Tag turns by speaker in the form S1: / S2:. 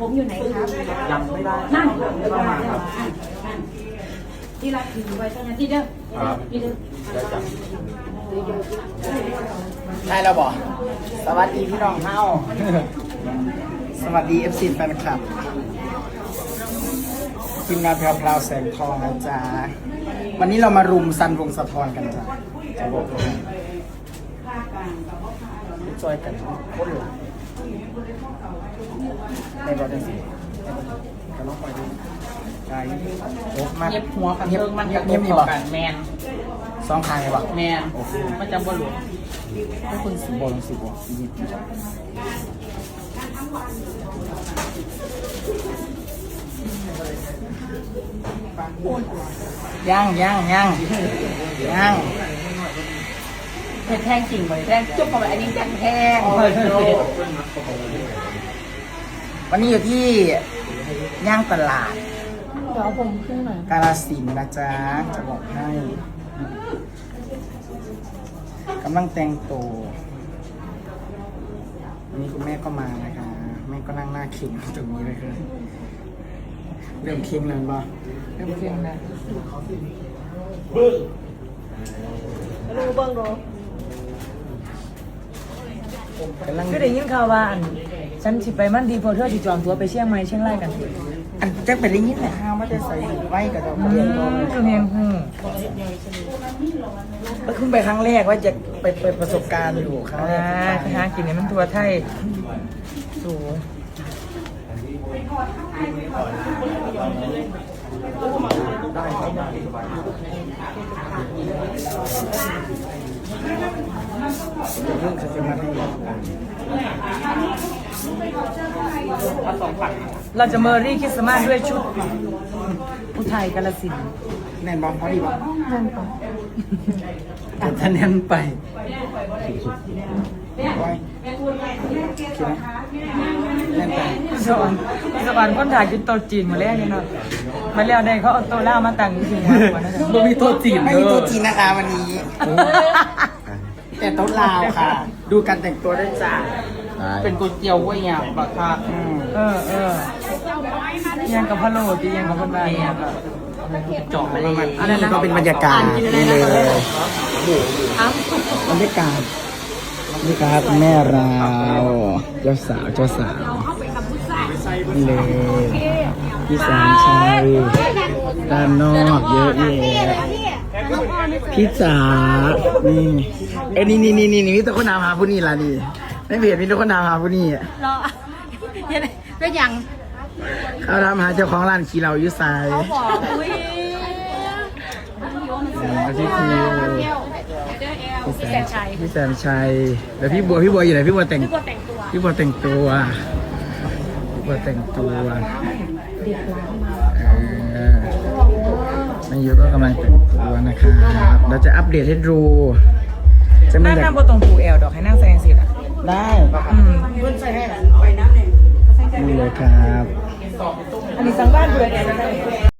S1: ผมอยู่ไหนครับ
S2: ยังไม่ได้
S1: นั่น
S2: ไม่ต้องมาครับ
S1: ที่รักถือไว้เท่านั้นที่เด้อ
S2: ครับ
S1: ที่เด้อ
S2: ได้จับ
S3: ได้แล้วบอกสวัสดีพี่น้องเฮาสวัสดี FC แฟนคลับทีมงานแพรวพราวแสงทองนะจ๊ะวันนี้เรามารุมซันวงสะทอนกันจ้ะจะบอกเลยจอยกันโคตรหลัง ในบอลจังสิกระลอกไปดูใจโอ้มา
S4: เย็บหัวกันเทิงมัน
S3: เงี
S4: กั
S3: ย
S4: บบ
S3: เงียบ
S4: เงี
S3: นี่
S4: ย
S3: บ่
S4: กันแมน
S3: สองทางเลยบ่
S4: แมนมันจะบ่หลวม
S3: ถ้าคุณสิบบอลสิบบ่ยิบย่างย่างย่างย่าง
S4: เผ็ดแท่งจริงเลยแท่งจุ๊บเข้าไปอันนี้แท่งแท่ง
S3: วันนี้อยู่ที่ย่างตลาด
S4: เดี๋ยวผมขึ้นหน่อย
S3: กาลสินธุ์นะจ๊ะ จะบอกให้กำลังแต่งตัววันนี้คุณแม่ก็มานะคะ แม่ก็นั่งหน้าเข่งตรงนี้เลยคือเริ่มเข่งแล้วบ่เริ่มเข่งแล้ว
S1: รู้เบิ้งรู้
S3: กำลั ง
S5: ก็ได้ยินข่าวว่าอันฉันสิไปมันดีพอเธอสิจองตัวไปเชียงใหม่เชียงรายกัน
S3: อันจะไปได้ยินแหละฮะว่าจะใส่ไว้กับดอก
S5: อื
S3: เบี้ยตัว
S5: มคือเพียงหู
S3: แล้วขึ้นไปครั้งแรกว่าจะไปเปิดประสบการณ์อยู่ครั้งแร
S5: อ่ากไปหากินเนี่ยมันตัวไทยสูง
S3: เรื่อง คือมาที่
S5: เราจะเมอรี่คริสต์มาสด้วยชุด อุทัยกาลสินธุ์
S3: แน่นบอลพอดีบอลแต่ถ้าแน่นไปไว้คิดไหมแน่นไป
S5: สวรรค์สวรรค์คนถ่ายกินโต๊ะจีนมาแล้วเนี่ยเนาะมาแล้วได้เขาเอาโต๊ะล่ามาตั้งอยู่ที่หัวหัวนะจ๊ะ
S3: ไม่มีตัวจีนไม่มีตัวจีนนะคะวันนี้ แต่โต๊ะลาวค่ะ ดูการแต่งตัวได้จ้า
S4: เป็นก๋วยเตี๋ยวก๋วยหยาบบักคัก
S3: อืม
S5: เออเออยังกับพะโล้ดียังกับคนบาเนี่ยก็
S4: เจาะมาเลย
S3: อันนี้ก็เป็นบรรยากาศนี่เลยบรรยากาศบรรยากาศแม่เราเจ้าสาวเจ้าสาวนี่เลยพี่สามชัยด้านนอกเยอะแยะพี่จ๋านี่เอ้ยนี่นี่นี่นี่นี่มีแตัวคนนามหาผู้นี่ล่ะนี่ ในเพจมีแตัวคนนามหาผู้นี่
S1: รอเป็นอย่าง
S3: เขาทำหาเจ้าของร้านขี่เราอยู่สาย
S1: บอกอุ้ย
S3: อาทิตย์คิว
S1: พี่แสนชัย
S3: พี่แสนชัยแล้วพี่บัวพี่บัวอยู่ไหนพี่บัวแต่ง
S1: พี่บัวแต่งตัว
S3: พี่บัวแต่งตัวพี่บัวแต่งตัวเออมายุก็กำลังแต่งตัวนะครับ เราจะอัปเดตให้ดู จะไม่
S5: นั่ง
S3: อยา
S5: นั่
S3: ก
S5: งบนตรงผูแอลดอกให้นั่งแซงสิล่ะ
S3: ได้
S5: อืม
S3: นี่เลยครับ
S5: อันนี้สังบ้านเบื่อเนี่ย